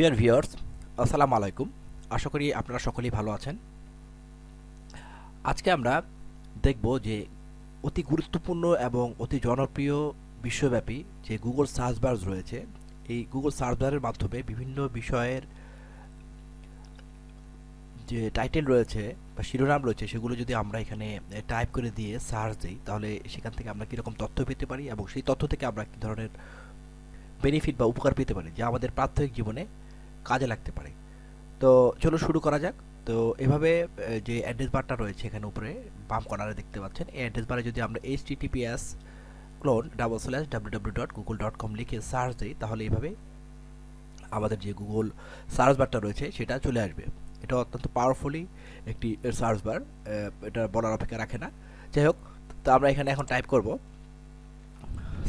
Dear viewers আসসালামু আলাইকুম। আশা করি আপনারা সকলেই ভালো আছেন। আজকে আমরা দেখব যে অতি গুরুত্বপূর্ণ এবং অতি জনপ্রিয় বিশ্বব্যাপী যে গুগল সার্চ বার রয়েছে, এই গুগল সার্চ বারের মাধ্যমে বিভিন্ন বিষয়ের যে টাইটেল রয়েছে বা শিরোনাম রয়েছে, সেগুলো যদি আমরা এখানে টাইপ করে দিয়ে সার্চ দিই, তাহলে সেখান থেকে আমরা কীরকম তথ্য পেতে পারি এবং সেই তথ্য থেকে আমরা কী ধরনের বেনিফিট বা উপকার পেতে পারি, যা আমাদের প্রাত্যহিক জীবনে কাজে লাগতে পারে। তো চলো শুরু করা যাক। তো এভাবে যে অ্যাড্রেস বারটা রয়েছে এখানে উপরে, বাম কর্নারে দেখতে পাচ্ছেন, এই অ্যাড্রেস বারে যদি আমরা H TTPS colon double slash W W dot Google dot com লিখে সার্চ দিই, তাহলে এইভাবে আমাদের যে গুগল সার্চ বারটা রয়েছে, সেটা চলে আসবে। এটা অত্যন্ত পাওয়ারফুলি একটি সার্চ বার এটা বলার অপেক্ষা রাখে না। যাই হোক, তো আমরা এখানে এখন টাইপ করব।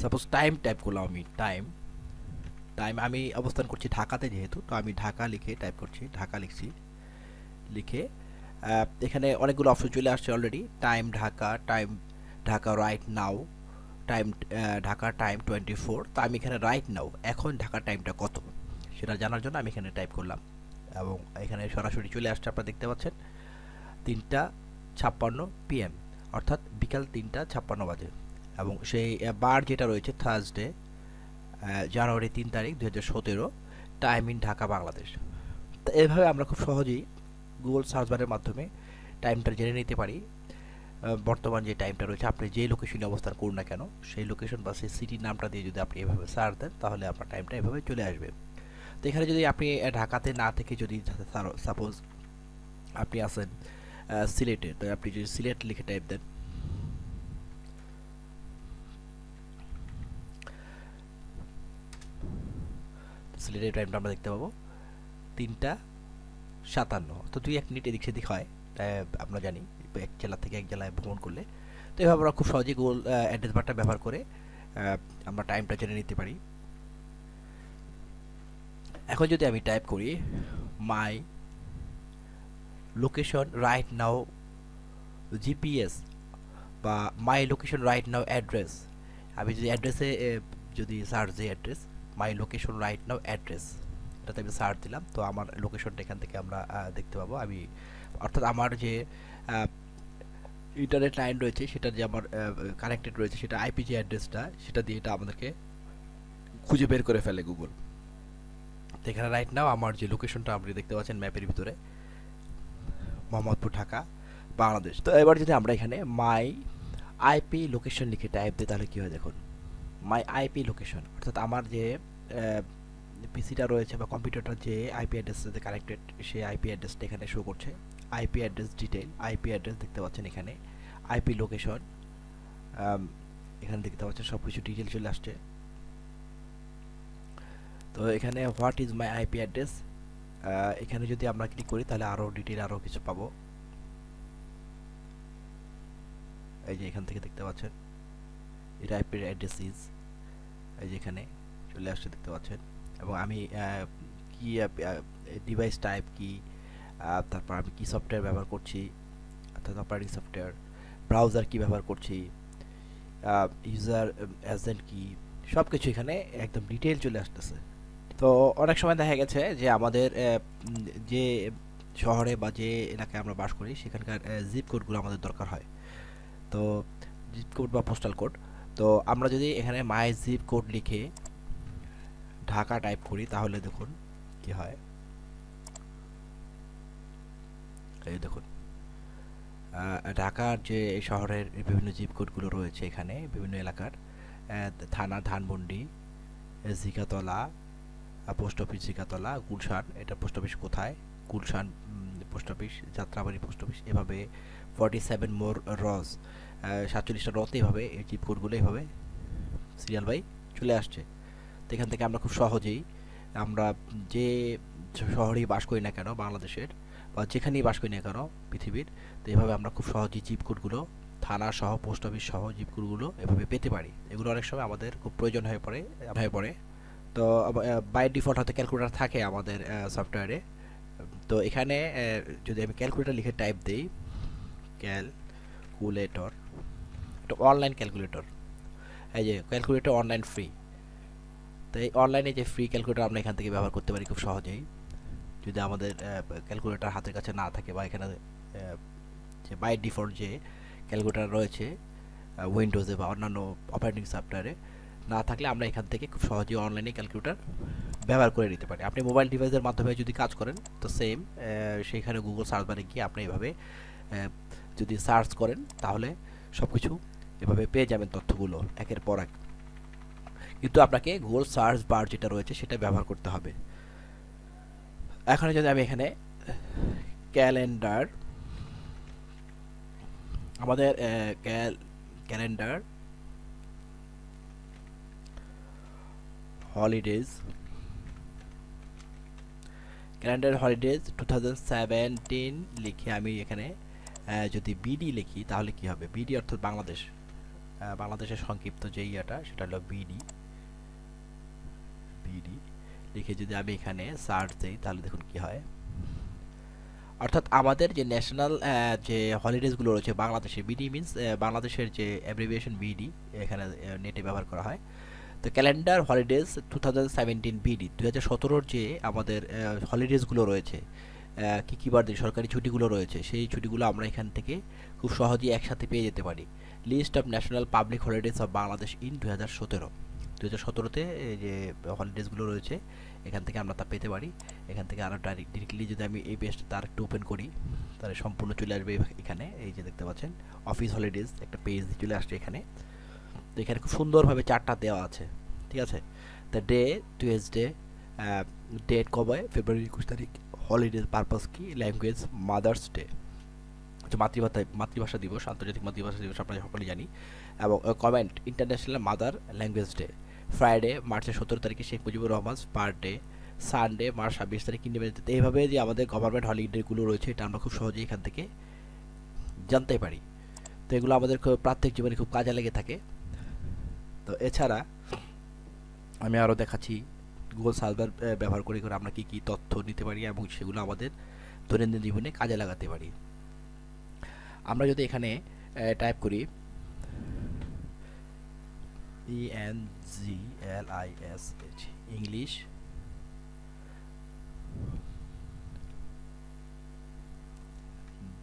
সাপোজ টাইম টাইপ করলাম আমি টাইম টাইম আমি অবস্থান করছি ঢাকাতে যেহেতু, তো আমি ঢাকা লিখে টাইপ করছি, ঢাকা লিখছি। লিখে এখানে অনেকগুলো অপশন চলে আসছে already time Dhaka time Dhaka right now time Dhaka time twenty four তো আমি এখানে রাইট নাও এখন ঢাকার টাইমটা কত? সেটা জানার জন্য আমি এখানে টাইপ করলাম। এবং এখানে সরাসরি চলে আসছে, আপনারা দেখতে পাচ্ছেন, তিনটা ছাপ্পান্ন পিএম অর্থাৎ বিকাল তিনটা ছাপ্পান্ন বাজে। এবং সেই বার যেটা রয়েছে থার্সডে জানুয়ারি তিন তারিখ দু হাজার সতেরো টাইম ইন ঢাকা বাংলাদেশ। তো এভাবে আমরা খুব সহজেই গুগল সার্চ বারের মাধ্যমে টাইমটা জেনে নিতে পারি। বর্তমান যে টাইমটা রয়েছে আপনি যে লোকেশনে অবস্থান করুন না কেন সেই লোকেশন বা সেই সিটির নামটা দিয়ে যদি আপনি এভাবে সার্চ দেন তাহলে আপনার টাইমটা এভাবে চলে আসবে। তো এখানে যদি আপনি ঢাকাতে না থেকে যদি সাপোজ আপনি আহ, সিলেটে তো আপনি যদি সিলেট লিখে টাইপ দেন সিলেটের টাইমটা আমরা দেখতে পাবো। তিনটা সাতান্ন। তো দুই এক মিনিট এদিক সেদিক হয়। আমরা জানি, এক জেলা থেকে এক জেলায় ভ্রমণ করলে। তো এভাবে আমরা খুব সহজেই গুগল অ্যাড্রেস বারটা ব্যবহার করে আমরা টাইমটা জেনে নিতে পারি। এখন যদি আমি টাইপ করি my location right now GPS বা my location right now address আমি যদি অ্যাড্রেসে যদি সার্চ দিই address my location right now address এটাতে আমি সার্চ দিলাম, তো আমার লোকেশনটা এখান থেকে আমরা দেখতে পাবো। আমি, অর্থাৎ আমার যে ইন্টারনেট লাইন রয়েছে, সেটা যে আমার কানেক্টেড রয়েছে, সেটা আইপি যে অ্যাড্রেসটা সেটা দিয়ে এটা আমাদেরকে খুঁজে বের করে ফেলে গুগল তো এখানে রাইট নাও আমার যে লোকেশনটা আপনি দেখতে পাচ্ছেন ম্যাপের ভিতরে, মোহাম্মদপুর, ঢাকা, বাংলাদেশ। তো এবার যদি আমরা এখানে মাই আইপি লোকেশন লিখে টাইপ দিই, তাহলে কী হয় দেখুন? মাই আইপি লোকেশন অর্থাৎ আমার যে পিসিটা রয়েছে বা কম্পিউটারটার যে আইপি অ্যাড্রেসের সাথে কানেক্টেড সেই আইপি অ্যাড্রেসটা এখানে শো করছে। IP address detail IP address দেখতে পাচ্ছেন এখানে। আইপি লোকেশন এখানে দেখতে পাচ্ছেন সব কিছু ডিটেল চলে আসছে। তো এখানে what is my IP address এখানে যদি আমরা ক্লিক করি তাহলে আরও ডিটেল আরও কিছু পাবো। এই যে এখান থেকে দেখতে পাচ্ছেন। এটা আইপির অ্যাড্রেস ইজ এই যে এখানে চলে আসছে, দেখতে পাচ্ছেন। এবং আমি কি ডিভাইস টাইপ কি তারপর আমি কি সফটওয়্যার ব্যবহার করছি, অর্থাৎ অপারেটিং সফটওয়্যার ব্রাউজার কি ব্যবহার করছি ইউজার এজেন্ট কি সব কিছু এখানে একদম ডিটেল চলে আসতেছে। তো অনেক সময় দেখা গেছে যে আমাদের যে শহরে বা যে এলাকায় আমরা বাস করি, সেখানকার জিপ কোডগুলো আমাদের দরকার হয়। তো জিপ কোড বা পোস্টাল কোড তো আমরা যদি এখানে মাই জিপ কোড লিখে ঢাকা টাইপ করি, তাহলে দেখুন কি হয়। এই দেখুন ঢাকার যে শহরের বিভিন্ন জিপ কোডগুলো রয়েছে এখানে, বিভিন্ন এলাকার থানা ধানমন্ডি, জিকাতলা পোস্ট অফিস জিকাতলা, গুলশান, এটা পোস্ট অফিস কোথায়? Gulshan post office Jatrabari post office এভাবে ফর্টি সেভেন মোর রজ সাতচল্লিশটা রতে এভাবে এই জিপ কোডগুলো এভাবে সিরিয়াল বাই চলে আসছে। তো এখান থেকে আমরা খুব সহজেই আমরা যে শহরেই বাস করি না কেন, বাংলাদেশের, বা যেখানেই বাস করি না কেন পৃথিবীর, তো এভাবে আমরা খুব সহজেই জিপ কোডগুলো থানা সহ পোস্ট অফিস সহ জিপ কোডগুলো এভাবে পেতে পারি। এগুলো অনেক সময় আমাদের খুব প্রয়োজন হয়ে পড়ে হয়ে পড়ে। তো বাই ডিফল্ট হয়তো ক্যালকুলেটার থাকে আমাদের সফটওয়্যারে তো এখানে যদি আমি ক্যালকুলেটর লিখে টাইপ দিই ক্যালকুলেটর এটা অনলাইন ক্যালকুলেটর এই যে ক্যালকুলেটর অনলাইন ফ্রি তো এই অনলাইনে যে ফ্রি ক্যালকুলেটর আমরা এখান থেকে ব্যবহার করতে পারি খুব সহজেই। যদি আমাদের ক্যালকুলেটর হাতের কাছে না থাকে বা এখানে যে বাই ডিফল্ট যে ক্যালকুলেটর রয়েছে উইন্ডোজে বা অন্যান্য অপারেটিং সফটওয়্যারে না থাকলে আমরা এখান থেকে খুব সহজেই অনলাইনে ক্যালকুলেটর ব্যবহার করে নিতে পারি। আপনি মোবাইল ডিভাইসের মাধ্যমে যদি কাজ করেন, তো সেম সেইখানে গুগল সার্চ বারে গিয়ে আপনি এভাবে যদি সার্চ করেন, তাহলে সব কিছু এভাবে পেয়ে যাবেন তথ্যগুলো, একের পর এক। কিন্তু আপনাকে গুগল সার্চ বার যেটা রয়েছে সেটা ব্যবহার করতে হবে। এখানে যদি আমি এখানে ক্যালেন্ডার আমাদের calendar holidays calendar holidays two লিখে আমি এখানে যদি বিডি লিখি তাহলে কি হবে? বিডি অর্থাৎ বাংলাদেশ। বাংলাদেশের সংক্ষিপ্ত যে ইয়েটা, সেটা হলো বিডি বিডি লিখে যদি আমি এখানে সার্চ দিই, তাহলে দেখুন কি হয়। অর্থাৎ আমাদের যে ন্যাশনাল যে হলিডেজগুলো রয়েছে বাংলাদেশে বিডি মিনস বাংলাদেশের যে অ্যাব্রিভিয়েশন বিডি এখানে নেটে ব্যবহার করা হয়। তো calendar holidays two thousand seventeen BD দু হাজার সতেরোর যে আমাদের হলিডেজগুলো রয়েছে কি কী বার সরকারি ছুটিগুলো রয়েছে, সেই ছুটিগুলো আমরা এখান থেকে খুব সহজেই একসাথে পেয়ে যেতে পারি। List of national public holidays of Bangladesh in দু হাজার সতেরো। দু হাজার সতেরোতে যে হলিডেজগুলো রয়েছে, এখান থেকে আমরা তা পেতে পারি। এখান থেকে আরও ডাইরেক্ট ডিরেক্টলি যদি আমি এই পেজটা তার একটু ওপেন করি, তাহলে সম্পূর্ণ চলে আসবে এখানে। এই যে দেখতে পাচ্ছেন অফিস হলিডেজ একটা পেজ চলে আসছে এখানে। তো এখানে খুব সুন্দরভাবে চারটা দেওয়া আছে, ঠিক আছে? দ্য ডে টুয়েসডে ডেট কবে? ফেব্রুয়ারি একুশ তারিখ। হলিডে পারপাস কি? ল্যাঙ্গুয়েজ মাদার্স ডে মাতৃভাষা মাতৃভাষা দিবস, আন্তর্জাতিক মাতৃভাষা দিবস আমরা সকলেই জানি। এবং comment international mother language day Friday মার্চের সতেরো তারিখে শেখ মুজিবুর রহমান পার ডে সানডে মার্চ ছাব্বিশ তারিখ ইন্ডিপেন্ডেন্স এইভাবে যে আমাদের গভর্নমেন্ট হলিডেগুলো রয়েছে, এটা আমরা খুব সহজেই এখান থেকে জানতে পারি। তো এগুলো আমাদের খুব প্রাত্যহিক জীবনে খুব কাজে লেগে থাকে। তো এছাড়া আমি আরও দেখাচ্ছি গুগল সার্ভার ব্যবহার করে করে আমরা কী কী তথ্য নিতে পারি এবং সেগুলো আমাদের দৈনন্দিন জীবনে কাজে লাগাতে পারি। আমরা যদি এখানে টাইপ করি N G L I S H English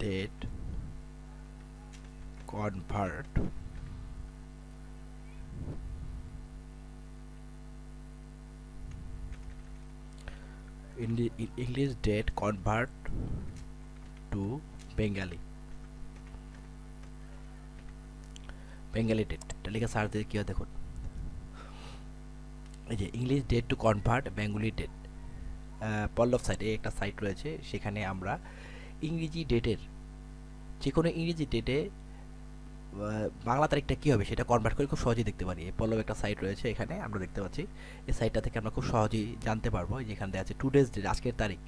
date convert English date convert to Bengali Bengali date এটা লিখে সার্চ দিয়ে কী হয় দেখুন। এই যে English date to convert Bengali date Pallab সাইটে একটা সাইট রয়েছে, সেখানে আমরা ইংরেজি ডেটের যে কোনো ইংরেজি ডেটে বাংলা তারিখটা কী হবে সেটা কনভার্ট করে খুব সহজেই দেখতে পারি। পল্লব একটা সাইট রয়েছে এখানে, আমরা দেখতে পাচ্ছি। এই সাইটটা থেকে আমরা খুব সহজেই জানতে পারব। যেখানে দেওয়া আছে টু ডেজ ডেট আজকের তারিখ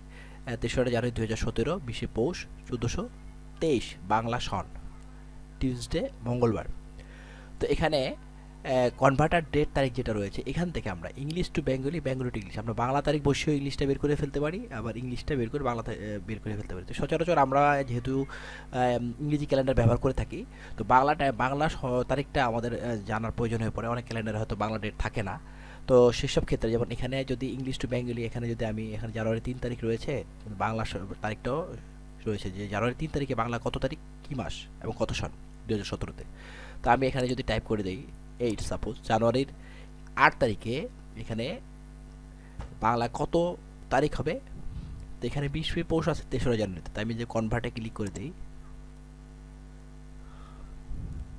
তেসরা জানুয়ারি দু হাজার সতেরো, বিশে পৌষ চোদ্দোশো তেইশ, বাংলা সন টিউসডে মঙ্গলবার। তো এখানে কনভার্টার ডেট তারিখ যেটা রয়েছে, এখান থেকে আমরা English to Bengali Bengali to English আমরা বাংলা তারিখ বসেও ইংলিশটা বের করে ফেলতে পারি, আবার ইংলিশটা বের করে বাংলা বের করে ফেলতে পারি। তো সচরাচর আমরা যেহেতু ইংরেজি ক্যালেন্ডার ব্যবহার করে থাকি, তো বাংলাটা বাংলা তারিখটা আমাদের জানার প্রয়োজন হয়ে পড়ে। অনেক ক্যালেন্ডারে হয়তো বাংলা ডেট থাকে না। তো সেসব ক্ষেত্রে যেমন এখানে যদি ইংলিশ টু বেঙ্গলি এখানে যদি আমি, এখানে জানুয়ারি তিন তারিখ রয়েছে, বাংলা তারিখটাও রয়েছে যে জানুয়ারি তিন তারিখে বাংলা কত তারিখ, কী মাস এবং কত সন দু হাজার সতেরোতে। তো আমি এখানে যদি টাইপ করে দিই এইট সাপোজ জানুয়ারির আট তারিখে এখানে বাংলা কত তারিখ হবে? তো এখানে বিশ পৌষ আছে, তেসরা জানুয়ারিতে। তাই আমি যে কনভার্টে ক্লিক করে দিই,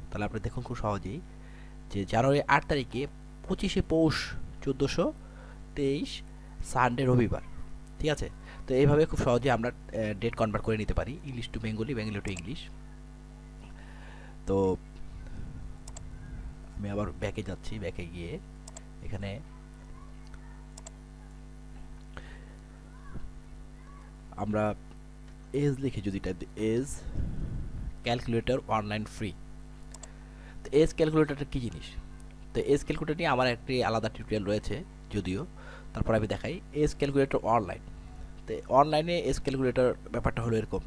তাহলে আপনি দেখুন খুব সহজেই যে জানুয়ারি আট তারিখে পঁচিশে পৌষ চোদ্দোশো তেইশ সানডে রবিবার। ঠিক আছে? তো এইভাবে খুব সহজে আমরা ডেট কনভার্ট করে নিতে পারি English to Bengali Bengali to English তো আমি আবার ব্যাকে যাচ্ছি ব্যাকে গিয়ে। এখানে আমরা এজ লিখে যদি দিই এজ ক্যালকুলেটর অনলাইন ফ্রি তো এজ ক্যালকুলেটরটা কী জিনিস? তো এজ ক্যালকুলেটর নিয়ে আমার একটি আলাদা টিউটোরিয়াল রয়েছে, যদিও। তারপর আমি দেখাই এজ ক্যালকুলেটর অনলাইন তো অনলাইনে এজ ক্যালকুলেটর ব্যাপারটা হলো এরকম।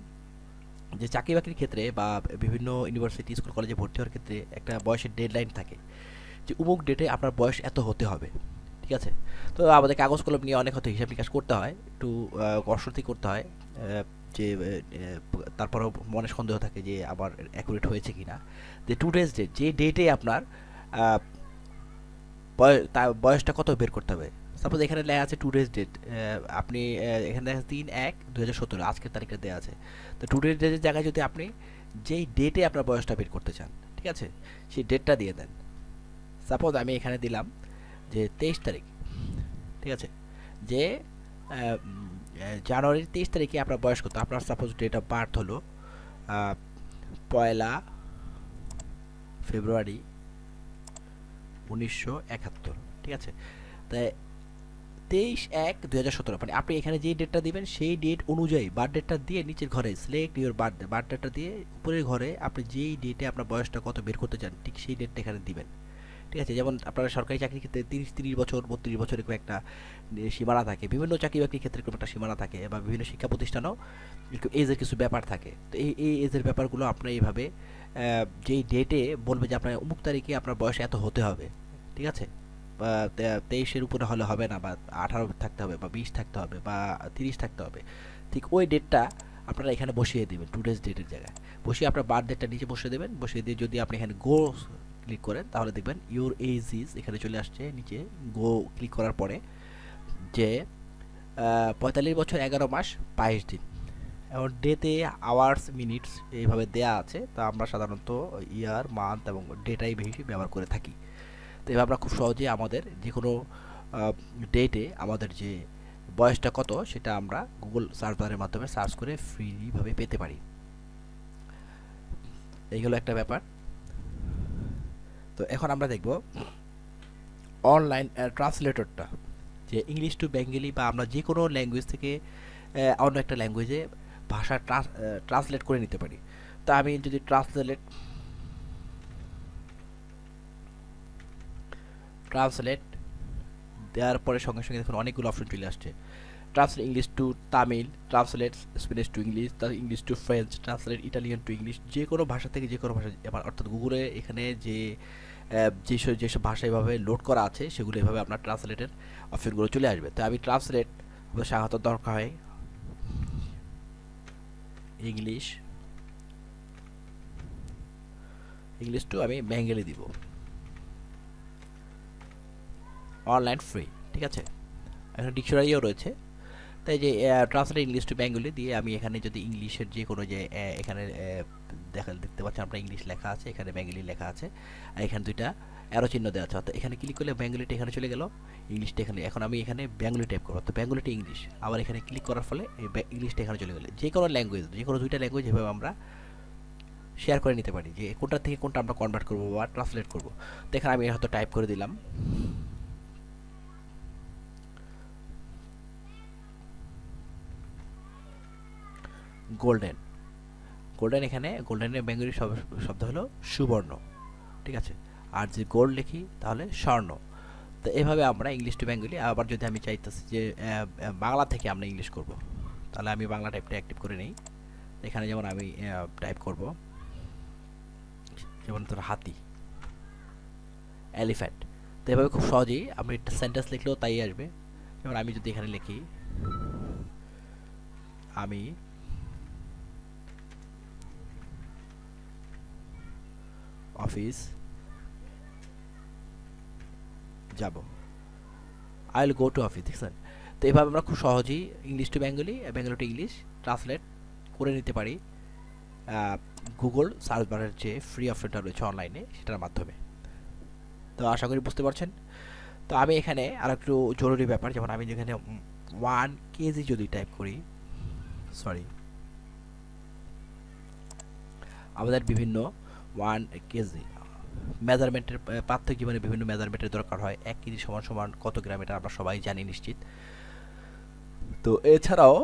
যে চাকরি বাকরির ক্ষেত্রে বা বিভিন্ন ইউনিভার্সিটি স্কুল কলেজে ভর্তি হওয়ার ক্ষেত্রে একটা বয়সের ডেডলাইন থাকে যে উমুক ডেটে আপনার বয়স এত হতে হবে, ঠিক আছে? তো আমাদের কাগজ কলম নিয়ে অনেক হয়তো হিসাব নিকাশ করতে হয়, একটু কষ্টতি করতে হয় যে তারপরেও মনে সন্দেহ থাকে যে আবার অ্যাকুরেট হয়েছে কি না যে টু ডেজ ডেট যে ডেটে আপনার বয়সটা কত বের করতে হবে? সাপোজ এখানে লেখা আছে টু ডেজ ডেট আপনি এখানে দেখা তিন, এক দু হাজার সতেরো আজকের তারিখে দেওয়া আছে। তো টু ডেজ ডেটের জায়গায় যদি আপনি যেই ডেটে আপনার বয়সটা বের করতে চান, ঠিক আছে? সেই ডেটটা দিয়ে দেন। সাপোজ আমি এখানে দিলাম যে তেইশ তারিখ, ঠিক আছে? যে জানুয়ারির তেইশ তারিখে আপনার বয়স কত? আপনার সাপোজ ডেট অফ বার্থ হলো পয়লা ফেব্রুয়ারি উনিশশো একাত্তর, ঠিক আছে? তাই তেইশ এক দুই হাজার সতেরো। মানে আপনি এখানে যে ডেটটা দিবেন, সেই ডেট অনুযায়ী বার্থ ডেটটা দিয়ে নিচের ঘরে সিলেক্ট ইউর বার্থ বার্থ ডেটটা দিয়ে উপরের ঘরে আপনি যেই ডেটে আপনার বয়সটা কত বের করতে চান, ঠিক সেই ডেটটা এখানে দিবেন। ঠিক আছে? যেমন আপনারা সরকারি চাকরির ক্ষেত্রে তিরিশ তিরিশ বছর, বত্রিশ বছর এরকম একটা সীমানা থাকে। বিভিন্ন চাকরি বাকরির ক্ষেত্রে এরকম একটা সীমানা থাকে বা বিভিন্ন শিক্ষা প্রতিষ্ঠানও এরকম এজের কিছু ব্যাপার থাকে। তো এই এই এজের ব্যাপারগুলো আপনার এইভাবে যেই ডেটে বলবে যে আপনার অমুক তারিখে আপনার বয়স এত হতে হবে। ঠিক আছে? তেইশের উপরে হলে হবে না, বা আঠারো থাকতে হবে, বা বিশ থাকতে হবে, বা তিরিশ থাকতে হবে। ঠিক ওই ডেটটা আপনারা এখানে বসিয়ে দেবেন টু ডেজ ডেটের জায়গায়। বসিয়ে আপনার বার্থ ডেটটা নিচে বসিয়ে দেবেন, বসিয়ে দিয়ে যদি আপনি এখানে গো ক্লিক করেন, তাহলে দেখবেন ইউর এজ ইজ এখানে চলে আসছে, নিচে গো ক্লিক করার পরে যে পঁয়তাল্লিশ বছর এগারো মাস বাইশ দিন। এবং ডেতে আওয়ার্স মিনিটস এইভাবে দেয়া আছে, তা আমরা সাধারণত ইয়ার মান্থ এবং ডেটাই বেশি ব্যবহার করে থাকি। তো এভাবে আমরা খুব সহজেই আমাদের যে কোনো ডেটে আমাদের যে বয়সটা কত সেটা আমরা গুগল সার্চ বারের মাধ্যমে সার্চ করে ফ্রিভাবে পেতে পারি। এই হলো একটা ব্যাপার। তো এখন আমরা দেখব অনলাইন ট্রান্সলেটরটা যে ইংলিশ টু বেঙ্গলি বা আমরা যে কোনো ল্যাঙ্গুয়েজ থেকে অন্য একটা ল্যাঙ্গুয়েজে ভাষা ট্রান্সলেট করে নিতে পারি। তা আমি যদি ট্রান্সলেট ট্রান্সলেট দেওয়ার পরে সঙ্গে সঙ্গে দেখুন অনেকগুলো অপশন চলে আসছে। Translate English to Tamil, translate Spanish to English English to French, translate Italian to English, যে কোনো ভাষা থেকে যে কোনো ভাষা, এবার অর্থাৎ গুগলে এখানে যে যেসব যেসব ভাষা এভাবে লোড করা আছে, সেগুলো এভাবে আপনার ট্রান্সলেটের অপশনগুলো চলে আসবে। তো আমি ট্রান্সলেট স্বাগত দরকার হয়। ইংলিশ ইংলিশ টু আমি বেঙ্গলি দিব। অনলাইন ফ্রি ঠিক আছে? এখানে ডিকশনারিও রয়েছে। তাই যে ট্রান্সলেট ইংলিশ টু বেঙ্গলি দিয়ে আমি এখানে যদি ইংলিশের যে কোনো যে এখানে দেখা, দেখতে পাচ্ছেন আপনার ইংলিশ লেখা আছে, এখানে বেঙ্গলি লেখা আছে। আর এখানে দুইটা অ্যারো চিহ্ন দেওয়া আছে। অর্থাৎ এখানে ক্লিক করলে বেঙ্গলিটা এখানে চলে গেল ইংলিশটা এখানে। এখন আমি এখানে বেঙ্গলি টাইপ করব। তো বেঙ্গলিটা ইংলিশ আবার এখানে ক্লিক করার ফলে এই ইংলিশটা এখানে চলে গেলে। যে কোনো ল্যাঙ্গুয়েজ যে কোনো দুইটা ল্যাঙ্গুয়েজ এভাবে আমরা শেয়ার করে নিতে পারি। যে কোনটা থেকে কোনটা আমরা কনভার্ট করব বা ট্রান্সলেট করব। তো এখানে আমি হয়তো টাইপ করে দিলাম। গোল্ডেন। গোল্ডেন এখানে, গোল্ডেনের বেঙ্গলি শব্দ হলো সুবর্ণ। ঠিক আছে? আর যে গোল্ড লিখি, তাহলে স্বর্ণ। তো এভাবে আমরা ইংলিশ টু বেঙ্গলি, আবার যদি আমি চাইতেছি যে বাংলা থেকে আমরা ইংলিশ করব, তাহলে আমি বাংলা টাইপটা অ্যাক্টিভ করে নিই। এখানে যেমন আমি টাইপ করব, যেমন ধর হাতি এলিফ্যান্ট তো এভাবে খুব সহজেই আমি একটা সেন্টেন্স লিখলেও তাই আসবে। যেমন আমি যদি এখানে লিখি, আমি অফিস যাব। I will go to office দেখছেন তো এভাবে আমরা খুব সহজেই English to Bengali Bengali to English translate করে নিতে পারি। গুগল সার্চ বারের যে ফ্রি অপশনটা রয়েছে অনলাইনে সেটার মাধ্যমে। তো আশা করি বুঝতে পারছেন? তো আমি এখানে আর একটু জরুরি ব্যাপার, যেমন আমি যেখানে ওয়ান কেজি যদি টাইপ করি সরি আমাদের বিভিন্ন ওয়ান কেজি। মেজারমেন্টের প্রাত্যহিক মানে বিভিন্ন মেজারমেন্টের দরকার হয়। এক কেজি সমান সমান কত গ্রাম এটা আমরা সবাই জানি নিশ্চিত। তো এছাড়াও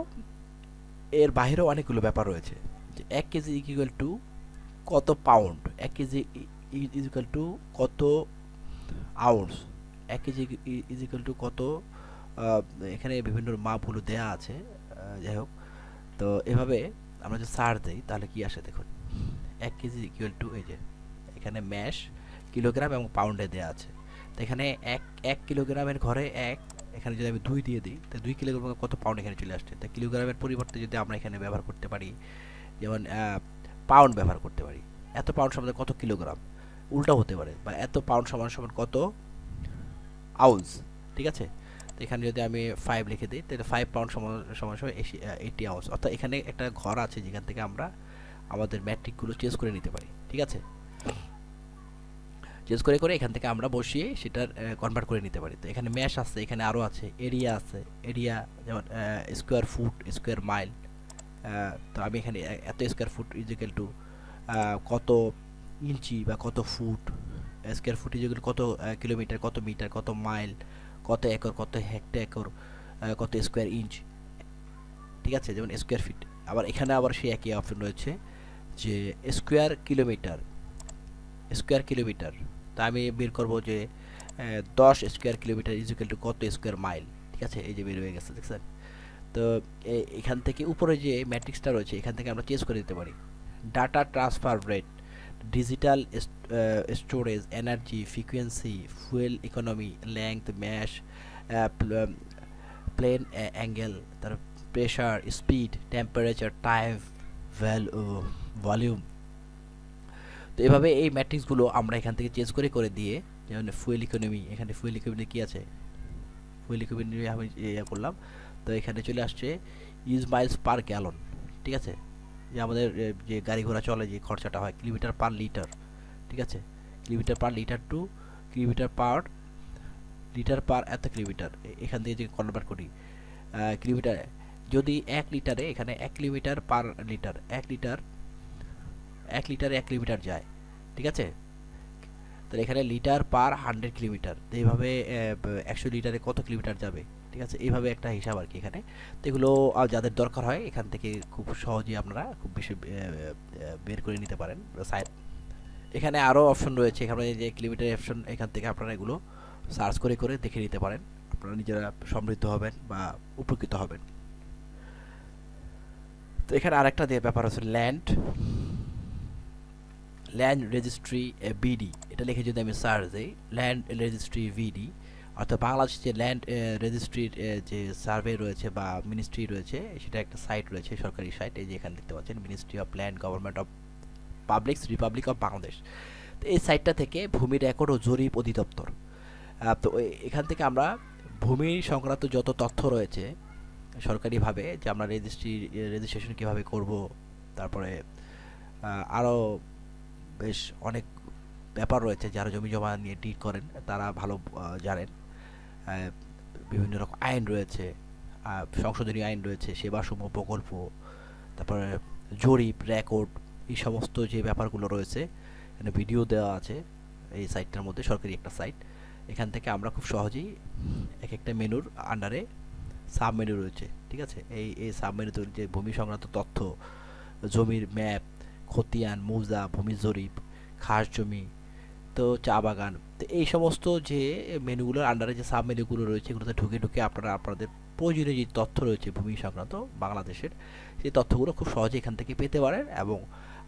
এর বাইরেও অনেকগুলো ব্যাপার রয়েছে। যে এক কেজি ইকুয়াল টু কত পাউন্ড এক কেজি ইজ ইকুয়াল টু কত আউন্স এক কেজি ইজ ইকুয়াল টু কত এখানে বিভিন্ন মাপগুলো দেয়া আছে যাই হোক। তো এভাবে আমরা যদি সার দিই, তাহলে কি আসে দেখুন? এক কেজি ইকুয়াল টু এই যে, এখানে ম্যাশ কিলোগ্রাম এবং পাউন্ডে দেওয়া আছে। তো এখানে এক এক কিলোগ্রামের ঘরে এক, এখানে যদি আমি দুই দিয়ে দিই, তো দুই কিলোগ্রাম কত পাউন্ড এখানে চলে আসছে? তা কিলোগ্রামের পরিবর্তে যদি আমরা এখানে ব্যবহার করতে পারি, যেমন পাউন্ড ব্যবহার করতে পারি, এত পাউন্ড সমান কত কিলোগ্রাম উল্টা হতে পারে, বা এত পাউন্ড সমান সমান কত? আউন্স ঠিক আছে? তো এখানে যদি আমি ফাইভ লিখে দিই, তাহলে ফাইভ পাউন্ড সমান সমান সমান এইটি আউন্স অর্থাৎ এখানে একটা ঘর আছে যেখান থেকে আমরা আমাদের ম্যাট্রিকগুলো চেঞ্জ করে নিতে পারি, ঠিক আছে? চেঞ্জ করে করে এখান থেকে আমরা বসিয়ে সেটার কনভার্ট করে নিতে পারি। তো এখানে ম্যাশ আছে, এখানে আরও আছে এরিয়া আছে এরিয়া যেমন স্কোয়ার ফুট স্কোয়ার মাইল তো আমি এখানে এত স্কোয়ার ফুট ইজিক্যাল টু কত ইঞ্চি বা কত foot square foot is equal কত কিলোমিটার কত মিটার কত মাইল কত একর, কত হেক্টর একর কত স্কোয়ার ইঞ্চ ঠিক আছে? যেমন স্কোয়ার ফিট আবার এখানে আবার সেই একই অপশন রয়েছে। যে স্কোয়ার কিলোমিটার স্কোয়ার কিলোমিটার তা আমি বের করব যে দশ square kilometre is equal to কত স্কোয়ার মাইল ঠিক আছে? এই যে বের হয়ে গেছে, দেখছেন? তো এখান থেকে উপরে যে ম্যাট্রিক্সটা রয়েছে, এখান থেকে আমরা চেঞ্জ করে দিতে পারি। Data transfer rate digital storage energy frequency fuel economy length mass plane angle তার pressure speed temperature time volume তো এভাবে এই ম্যাট্রিক্সগুলো আমরা এখান থেকে চেঞ্জ করে করে দিয়ে, যেমন ফুয়েল ইকোনমি এখানে ফুয়েল ইকোনমি কি আছে? ফুয়েল ইকোনমি আমি ইয়ে করলাম। তো এখানে চলে আসছে ইউজ মাইলস পার গ্যালন ঠিক আছে? যে আমাদের যে গাড়ি ঘোড়া চলে, যে খরচাটা হয় কিলোমিটার পার লিটার ঠিক আছে? Kilometre per litre to kilometre per litre per এত কিলোমিটার এখান থেকে যে কনভার্ট করি কিলোমিটার যদি এক লিটারে এখানে এক কিলোমিটার পার লিটার, এক লিটার, এক লিটারে এক কিলোমিটার যায়, ঠিক আছে? তাহলে এখানে লিটার পার হান্ড্রেড কিলোমিটার, তো এইভাবে একশো লিটারে কত কিলোমিটার যাবে, ঠিক আছে? এইভাবে একটা হিসাব আর কি এখানে। তো এগুলো যাদের দরকার হয়, এখান থেকে খুব সহজেই আপনারা খুব বেশি বের করে নিতে পারেন সাইড এখানে আরও অপশন রয়েছে, এখানে যে কিলোমিটার অপশন এখান থেকে আপনারা এগুলো সার্চ করে করে দেখে নিতে পারেন। আপনারা নিজেরা সমৃদ্ধ হবেন বা উপকৃত হবেন। তো এখানে আরেকটা দিয়ে ব্যাপার হচ্ছে ল্যান্ড ল্যান্ড রেজিস্ট্রি বিডি এটা লিখে যদি আমি সার্চ দিই ল্যান্ড রেজিস্ট্রি ভিডি অর্থাৎ বাংলাদেশ যে ল্যান্ড রেজিস্ট্রির যে সার্ভে রয়েছে বা মিনিস্ট্রি রয়েছে, সেটা একটা সাইট রয়েছে, সরকারি সাইট এই যে এখানে দেখতে পাচ্ছেন ministry of land government of publics republic of Bangladesh তো এই সাইটটা থেকে ভূমি রেকর্ড ও জরিপ অধিদপ্তর। তো এখান থেকে আমরা ভূমি সংক্রান্ত যত তথ্য রয়েছে সরকারিভাবে যে আমরা রেজিস্ট্রি রেজিস্ট্রেশন কীভাবে করব, তারপরে আরও বেশ অনেক ব্যাপার রয়েছে যারা জমি জমা নিয়ে ডিল করেন, তারা ভালো জানেন। বিভিন্ন রকম আইন রয়েছে সংশোধনী আইন রয়েছে, সেবাসমূহ, প্রকল্প, তারপরে জরিপ রেকর্ড এই সমস্ত যে ব্যাপারগুলো রয়েছে, এখানে ভিডিও দেওয়া আছে, এই সাইটটার মধ্যে, সরকারি একটা সাইট এখান থেকে আমরা খুব সহজেই এক একটা মেনুর আন্ডারে সাব মেনু রয়েছে, ঠিক আছে? এই এই সাব মেনুতে যে ভূমি সংক্রান্ত তথ্য, জমির ম্যাপ খতিয়ান, মৌজা ভূমি জরিপ, খাস জমি, তো চা বাগান, তো এই সমস্ত যে মেনুগুলোর আন্ডারে যে সাব মেনুগুলো রয়েছে, এগুলোতে ঢুকে ঢুকে আপনারা, আপনাদের প্রয়োজনীয় যে তথ্য রয়েছে ভূমি সংক্রান্ত বাংলাদেশের, সেই তথ্যগুলো খুব সহজে এখান থেকে পেতে পারেন এবং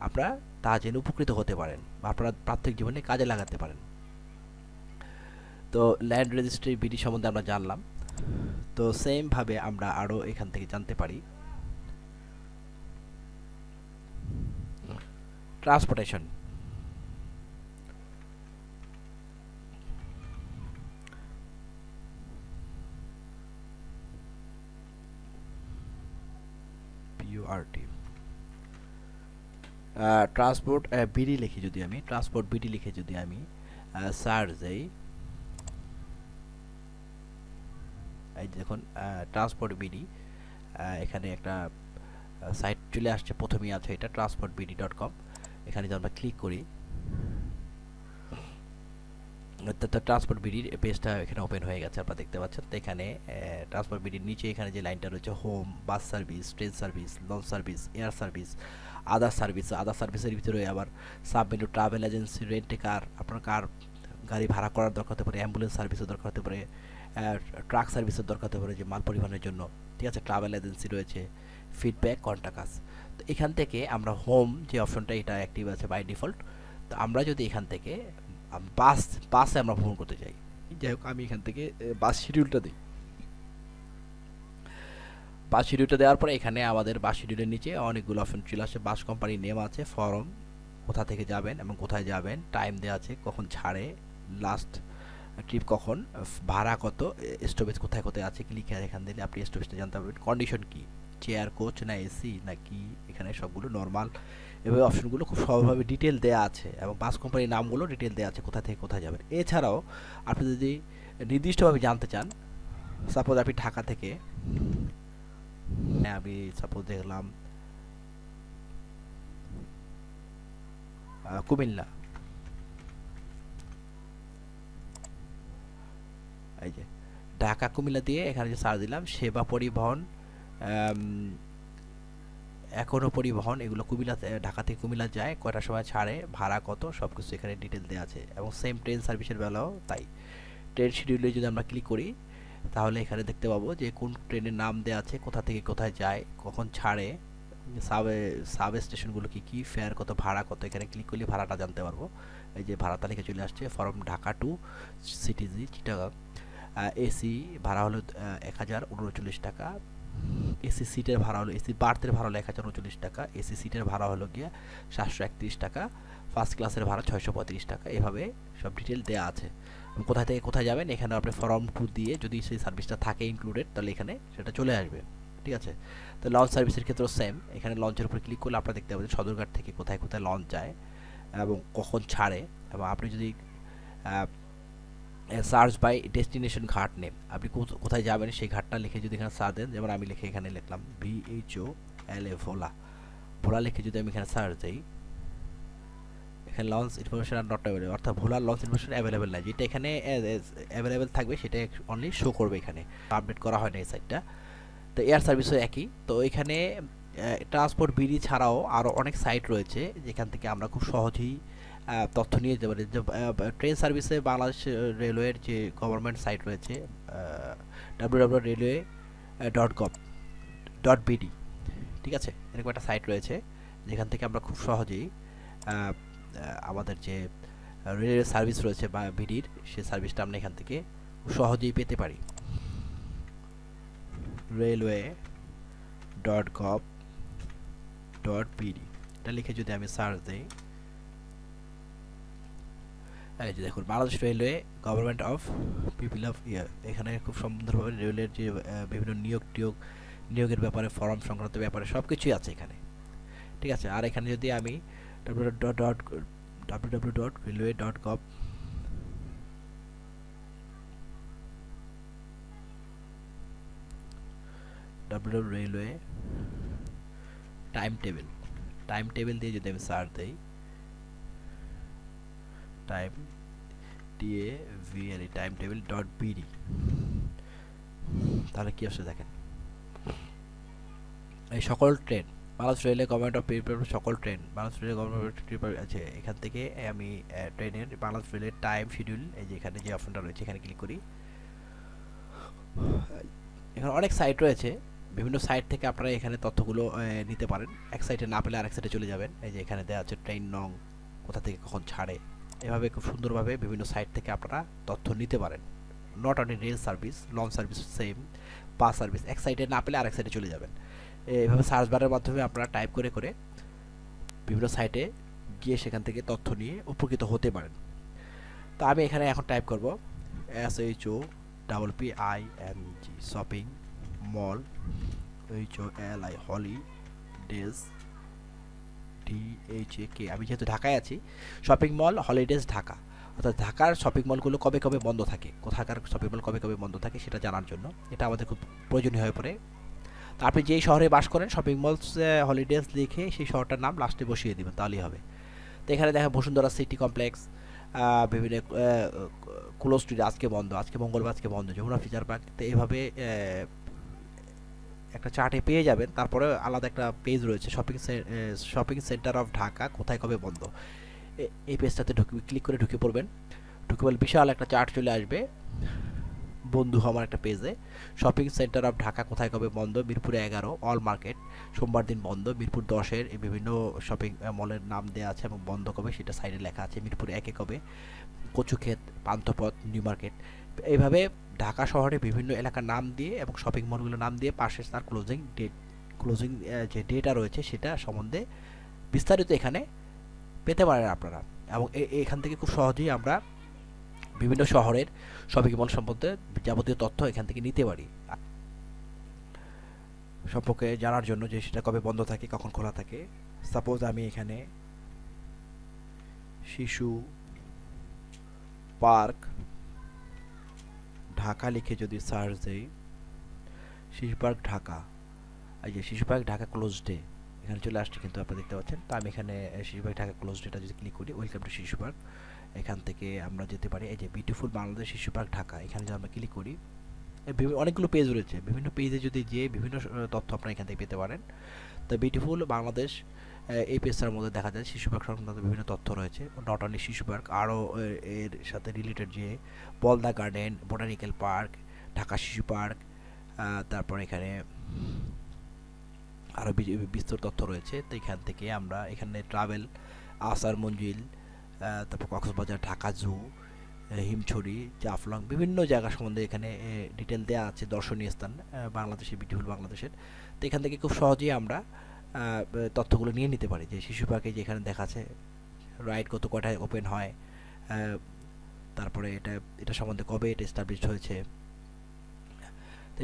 আপনারা তা জেনে উপকৃত হতে পারেন আপনারা প্রাত্যহিক জীবনে কাজে লাগাতে পারেন। তো ল্যান্ড রেজিস্ট্রি বিডি সম্বন্ধে আমরা জানলাম। তো সেমভাবে আমরা আরও এখান থেকে জানতে পারি। ট্রান্সপোর্টেশন ট্রান্সপোর্ট বিডি লিখে যদি আমি ট্রান্সপোর্ট বিডি লিখে যদি আমি সার্চ দেই এই দেখুন ট্রান্সপোর্ট বিডি এখানে একটা সাইট চলে আসছে প্রথমেই আছে এটা ট্রান্সপোর্ট বিডি ডট কম এখানে যদি আমরা ক্লিক করি ট্রান্সপোর্ট বিডির পেজটা এখানে ওপেন হয়ে গেছে, আপনারা দেখতে পাচ্ছেন। তো এখানে ট্রান্সপোর্ট বিডির নিচে এখানে যে লাইনটা রয়েছে home bus service train service launch service air service other service other সার্ভিসের ভিতরে আবার সাব মেনু ট্রাভেল এজেন্সি রেন্টে কার আপনার কার গাড়ি ভাড়া করার দরকার হতে পারে অ্যাম্বুলেন্স সার্ভিসের দরকার হতে পারে ট্রাক সার্ভিসের দরকার হতে পারে যে মাল পরিবহনের জন্য। ঠিক আছে ট্রাভেল এজেন্সি রয়েছে ফিডব্যাক কন্টাকাস তো এখান থেকে আমরা হোম যে অপশনটা এটা অ্যাক্টিভ আছে বাই ডিফল্ট তো আমরা যদি এখান থেকে বাস বাসে আমরা ভ্রমণ করতে চাই, যাই হোক, আমি এখান থেকে বাস শিডিউলটা দিই। বাস শিডিউলটা দেওয়ার পরে এখানে আমাদের বাস শিডিউলের নিচে অনেকগুলো অপশন চলে আসে বাস কোম্পানির নেম আছে ফরম কোথা থেকে যাবেন এবং কোথায় যাবেন টাইম দেওয়া আছে, কখন ছাড়ে লাস্ট ট্রিপ কখন? ভাড়া কত? স্টপেজ কোথায় কোথায় আছে? ক্লিক এখান দিলে আপনি স্টপেজটা জানতে পারবেন। কন্ডিশন কি? চেয়ার কোচ না এসি না কি এখানে সবগুলো নর্মাল এভাবে অপশনগুলো খুব সহজভাবে ডিটেল দেওয়া আছে এবং বাস কোম্পানির নামগুলো ডিটেল দেওয়া আছে কোথা থেকে কোথায় যাবেন। এছাড়াও আপনি যদি নির্দিষ্টভাবে জানতে চান সাপোজ আপনি ঢাকা থেকে হ্যাঁ আমি সাপোজ দেখলাম কুমিল্লা। এই যে ঢাকা কুমিল্লা দিয়ে এখানে যে সার্চ দিলাম সেবা পরিবহন আম, এখনও পরিবহন এগুলো কুমিল্লা ঢাকা থেকে কুমিল্লা যায় কয়টার সময় ছাড়ে ভাড়া কত সব কিছু এখানে ডিটেল দেওয়া আছে এবং সেম ট্রেন সার্ভিসের বেলাও তাই। ট্রেন শিডিউলে যদি আমরা ক্লিক করি তাহলে এখানে দেখতে পাবো যে কোন ট্রেনের নাম দেওয়া আছে কোথা থেকে কোথায় যায় কখন ছাড়ে সাব সাব স্টেশনগুলো কী কী ফেয়ার কত ভাড়া কত এখানে ক্লিক করলে ভাড়াটা জানতে পারব। এই যে ভাড়া তালিকা চলে আসছে from Dhaka to CTG Chittagong AC ভাড়া হলো এক হাজার উনচল্লিশ টাকা। এসি সিটের ভাড়া হলো, এসি বার্থের ভাড়া হলো এক হাজার উনচল্লিশ টাকা। এসি সিটের ভাড়া হলো গিয়ে সাতশো একত্রিশ টাকা। ফার্স্ট ক্লাসের ভাড়া ছয়শো পঁয়ত্রিশ টাকা। এভাবে সব ডিটেল দেওয়া আছে। কোথায় থেকে কোথায় যাবেন, এখানে আপনি ফর্ম টু দিয়ে যদি সেই সার্ভিসটা থাকে ইনক্লুডেড তাহলে এখানে সেটা চলে আসবে। ঠিক আছে? তো লঞ্চ সার্ভিসের ক্ষেত্রেও সেম এখানে লঞ্চের উপর ক্লিক করলে আপনারা দেখতে পাবেন সদরঘাট থেকে কোথায় কোথায় লঞ্চ যায় এবং কখন ছাড়ে। এবং আপনি যদি search by destination ghat name আপনি কোথ- কোথায় যাবেন সেই ঘাটটা লিখে যদি এখানে সার্চ দেন, যেমন আমি লিখে এখানে লিখলাম ভি এইচ ও এল এ ভোলা। ভোলা লিখে যদি আমি এখানে সার্চ দিই, এখানে launch information are not available অর্থাৎ ভোলার লঞ্চ ইনফরমেশন অ্যাভেলেবেল নাই। যেটা এখানে অ্যাভেলেবেল থাকবে, সেটা অনলি শো করবে এখানে। আপডেট করা হয় না এই সাইটটা তো এয়ার সার্ভিসও একই। তো এখানে ট্রান্সপোর্ট বিডি ছাড়াও আরও অনেক সাইট রয়েছে, যেখান থেকে আমরা খুব সহজেই তথ্য নিয়ে যেতে পারি। ট্রেন সার্ভিসে বাংলাদেশ রেলওয়ের যে গভর্নমেন্ট সাইট রয়েছে W W railway dot gov dot BD ঠিক আছে? এরকম একটা সাইট রয়েছে, যেখান থেকে আমরা খুব সহজেই আমাদের যে রেলের সার্ভিস রয়েছে বা বিডির সেই সার্ভিসটা আমরা এখান থেকে সহজেই পেতে পারি। Railway dot gov dot BD এটা লিখে যদি আমি সার্চ দিই এই দেখুন, Bangladesh railway government of people of year এখানে খুব সুন্দরভাবে রেলের যে বিভিন্ন নিয়োগ টিয়োগ, নিয়োগের ব্যাপারে ফর্ম সংক্রান্ত ব্যাপারে সব কিছুই আছে এখানে। ঠিক আছে? আর এখানে যদি আমি W dot dot W W dot railway dot gov W railway time table time table দিয়ে যদি আমি সার্চ দিই time TA VLE time table dot BD তাহলে কি আসছে দেখেন? এই সকল train Bangladesh railway government of people সকল ট্রেন বাংলাদেশ রেলওয়ে গভর্নমেন্ট আছে, এখান থেকে আমি ট্রেনের বাংলাদেশ রেলের টাইম শিডিউল এই যে এখানে যে অপশনটা রয়েছে, এখানে ক্লিক করি। এখানে অনেক সাইট রয়েছে, বিভিন্ন সাইট থেকে আপনারা এখানে তথ্যগুলো নিতে পারেন। এক সাইটে না পেলে আরেক সাইটে চলে যাবেন। এই যে এখানে দেওয়া আছে ট্রেন নং, কোথা থেকে কখন ছাড়ে। এভাবে খুব সুন্দরভাবে বিভিন্ন সাইট থেকে আপনারা তথ্য নিতে পারেন। Not only rail service launch service same bus service এক সাইডে না পেলে আরেক সাইডে চলে যাবেন। এভাবে সার্চ বারের মাধ্যমে আপনারা টাইপ করে করে বিভিন্ন সাইটে গিয়ে সেখান থেকে তথ্য নিয়ে উপকৃত হতে পারেন। তো আমি এখানে এখন টাইপ করব S H O double P I M G shopping mall H O L I holidays D H A K আমি যেহেতু ঢাকায় আছি শপিং মল হলিডেজ ঢাকা। অর্থাৎ ঢাকার শপিং মলগুলো কবে কবে বন্ধ থাকে? কোথাকার শপিং মল কবে কবে বন্ধ থাকে সেটা জানার জন্য। এটা আমাদের খুব প্রয়োজনীয় হয়ে পড়ে। তো আপনি যেই শহরে বাস করেন শপিং মলস হলিডেজ লিখে সেই শহরটার নাম লাস্টে বসিয়ে দেবেন তাহলেই হবে। তো এখানে দেখা বসুন্ধরা সিটি কমপ্লেক্স বিভিন্ন ক্লোজ স্ট্রিট আজকে বন্ধ আজকে মঙ্গলবার আজকে বন্ধ যমুনা ফিচার পার্ক তো এইভাবে আহ, একটা চার্টে পেয়ে যাবেন। তারপরে আলাদা একটা পেজ রয়েছে shopping shopping centre of Dhaka কোথায় কবে বন্ধ। এই পেজটাতে ঢুকে ক্লিক করে ঢুকে পড়বেন। ঢুকে পড়লে বিশাল একটা চার্ট চলে আসবে। বন্ধু হওয়ার একটা পেজে শপিং সেন্টার অফ ঢাকা কোথায় কবে বন্ধ? মিরপুরে এগারো অল মার্কেট সোমবার দিন বন্ধ। মিরপুর দশের বিভিন্ন শপিং মলের নাম দেওয়া আছে এবং বন্ধ কবে? সেটা সাইডে লেখা আছে। মিরপুর একে কবে? কচুক্ষেত, পান্থপথ নিউ মার্কেট এইভাবে ঢাকা শহরে বিভিন্ন এলাকার নাম দিয়ে এবং শপিং মলগুলোর নাম দিয়ে পাশে তার ক্লোজিং ডেট ক্লোজিং যে ডেটা রয়েছে সেটা সম্বন্ধে বিস্তারিত এখানে পেতে পারেন আপনারা। এবং এখান থেকে খুব সহজেই আমরা বিভিন্ন শহরের শপিং মল সম্বন্ধে যাবতীয় তথ্য এখান থেকে নিতে পারি। সম্পর্কে জানার জন্য যে সেটা কবে বন্ধ থাকে, কখন খোলা থাকে। সাপোজ আমি এখানে শিশু পার্ক ঢাকা লিখে যদি সার্চ দেই, শিশু পার্ক ঢাকা, এই যে শিশু পার্ক ঢাকা ক্লোজ ডে এখানে চলে আসছে কিন্তু আপনারা দেখতে পাচ্ছেন। তো আমি এখানে Shishu park Dhaka close data যদি ক্লিক করি ওয়েলকাম টু শিশু পার্ক, এখান থেকে আমরা যেতে পারি। এই যে বিউটিফুল বাংলাদেশ শিশু পার্ক ঢাকা, এখানে যদি আমরা ক্লিক করি অনেকগুলো পেজ রয়েছে। বিভিন্ন পেজে যদি যেয়ে বিভিন্ন তথ্য আপনারা এখান থেকে পেতে পারেন। তো বিউটিফুল বাংলাদেশ এই পেজটার মধ্যে দেখা যায় শিশু পার্ক সংক্রান্ত বিভিন্ন তথ্য রয়েছে। নট অনলি শিশু পার্ক, আরও এর সাথে রিলেটেড যে বলদা garden botanical park Dhaka Shishu park তারপর এখানে আরও বিস্তর তথ্য রয়েছে। তো এখান থেকে আমরা এখানে ট্রাভেল আসার মঞ্জিল তারপর কক্সবাজার, ঢাকা জু হিমছড়ি, জাফলং বিভিন্ন জায়গা সম্বন্ধে এখানে ডিটেল দেওয়া আছে দর্শনীয় স্থান বাংলাদেশের বিউটিফুল বাংলাদেশের। তো এখান থেকে খুব সহজেই আমরা তথ্যগুলো নিয়ে নিতে পারি যে শিশু পার্কে যেখানে দেখাচ্ছে রাইড কত কটায় ওপেন হয় তারপরে এটা এটা সম্বন্ধে কবে এটা এস্টাবলিশ হয়েছে।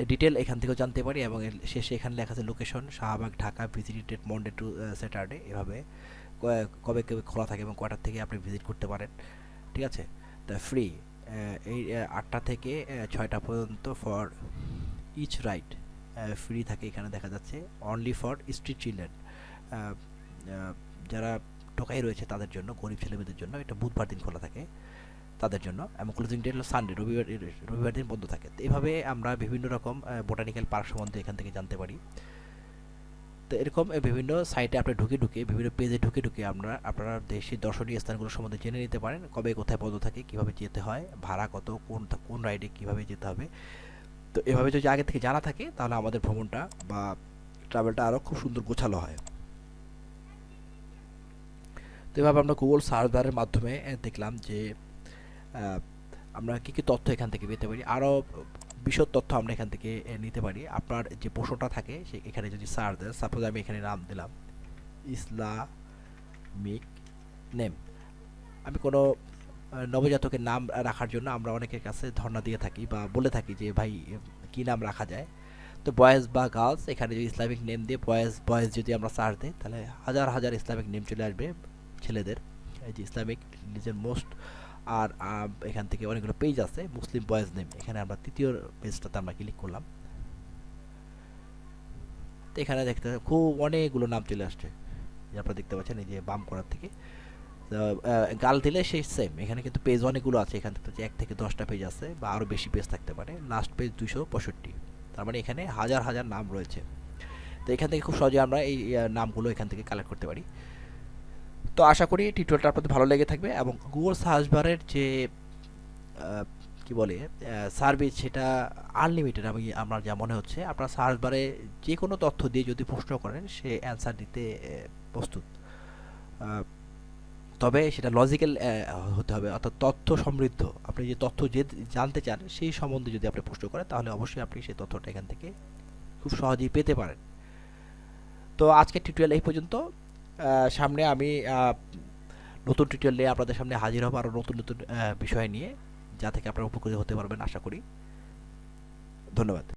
ডিটেল এখান থেকেও জানতে পারি এবং শেষে এখানে লেখা আছে location Shahbag, Dhaka visited Monday to Saturday এভাবে কবে কবে খোলা থাকে এবং কটার থেকে আপনি ভিজিট করতে পারেন। ঠিক আছে? তা ফ্রি এই আটটা থেকে ছয়টা পর্যন্ত ফর ইচ রাইড ফ্রি থাকে এখানে দেখা যাচ্ছে। অনলি ফর স্ট্রিট চিলড্রেন যারা টোকাই রয়েছে তাদের জন্য, গরিব ছেলেমেয়েদের জন্য এটা বুধবার দিন খোলা থাকে তাদের জন্য। এবং ক্লোজিং ডেট হলো সানডে রবিবার রবিবার দিন বন্ধ থাকে। তো এভাবে আমরা বিভিন্ন রকম বোটানিক্যাল পার্ক সম্বন্ধে এখান থেকে জানতে পারি। তো এরকম বিভিন্ন সাইটে আপনি ঢুকে ঢুকে, বিভিন্ন পেজে ঢুকে ঢুকে আমরা, আপনারা দেশের দর্শনীয় স্থানগুলো সম্বন্ধে জেনে নিতে পারেন। কবে কোথায় বন্ধ থাকে, কীভাবে যেতে হয়, ভাড়া কত, কোন কোন রাইডে কীভাবে যেতে হবে। তো এভাবে যদি আগে থেকে জানা থাকে, তাহলে আমাদের ভ্রমণটা বা ট্রাভেলটা আরও খুব সুন্দর গোছালো হয়। তো এভাবে আমরা গুগল সার্চ বারের মাধ্যমে দেখলাম যে আমরা কী কী তথ্য এখান থেকে পেতে পারি আরও বিশদ তথ্য আমরা এখান থেকে নিতে পারি। আপনার যে প্রশ্নটা থাকে, সে এখানে যদি সার্চ দেন সাপোজ আমি এখানে নাম দিলাম, ইসলামিক নেম। আমি কোনো নবজাতকের নাম রাখার জন্য আমরা অনেকের কাছে ধর্ণা দিয়ে থাকি বা বলে থাকি যে, ভাই, কী নাম রাখা যায়? তো বয়েজ বা গার্লস এখানে যদি ইসলামিক নেম দিয়ে বয়েজ বয়েজ যদি আমরা সার্চ দিই, তাহলে হাজার হাজার ইসলামিক নেম চলে আসবে ছেলেদের। এই যে ইসলামিক নিজের মোস্ট আর এখান থেকে অনেকগুলো পেজ আছে মুসলিম বয়েজ নেম এখানে আমরা তৃতীয় পেজটাতে আমরা ক্লিক করলাম। তো এখানে দেখতে খুব অনেকগুলো নাম চলে আসছে। আপনারা দেখতে পাচ্ছেন, এই যে বাম করার থেকে। গাল দিলে সেই সেম এখানে কিন্তু পেজ অনেকগুলো আছে, এখান থেকে এক থেকে দশটা পেজ আছে বা আরও বেশি পেজ থাকতে পারে। লাস্ট পেজ দুশো পঁয়ষট্টি। তার মানে এখানে হাজার হাজার নাম রয়েছে। তো এখান থেকে খুব সহজে আমরা এই নামগুলো এখান থেকে কালেক্ট করতে পারি। তো আশা করি টিউটোরিয়ালটা আপনাদের ভালো লেগে থাকবে এবং গুগল সার্চ বারের যে কি বলে সার্ভিস সেটা আনলিমিটেড আমি, আমার যা মনে হচ্ছে, আপনার সার্চ বারে যে কোনো তথ্য দিয়ে যদি প্রশ্ন করেন, সে অ্যান্সার দিতে প্রস্তুত। তবে সেটা লজিক্যাল হতে হবে। অর্থাৎ তথ্য সমৃদ্ধ। আপনি যে তথ্য যে জানতে চান, সেই সম্বন্ধে যদি আপনি প্রশ্ন করেন, তাহলে অবশ্যই আপনি সেই তথ্যটা এখান থেকে খুব সহজেই পেতে পারেন। তো আজকের টিউটোরিয়াল এই পর্যন্ত। সামনে আমি নতুন টিউটোরিয়াল নিয়ে আপনাদের সামনে হাজির হব আরও নতুন নতুন বিষয় নিয়ে। যা থেকে আপনারা উপকৃত হতে পারবেন, আশা করি। ধন্যবাদ।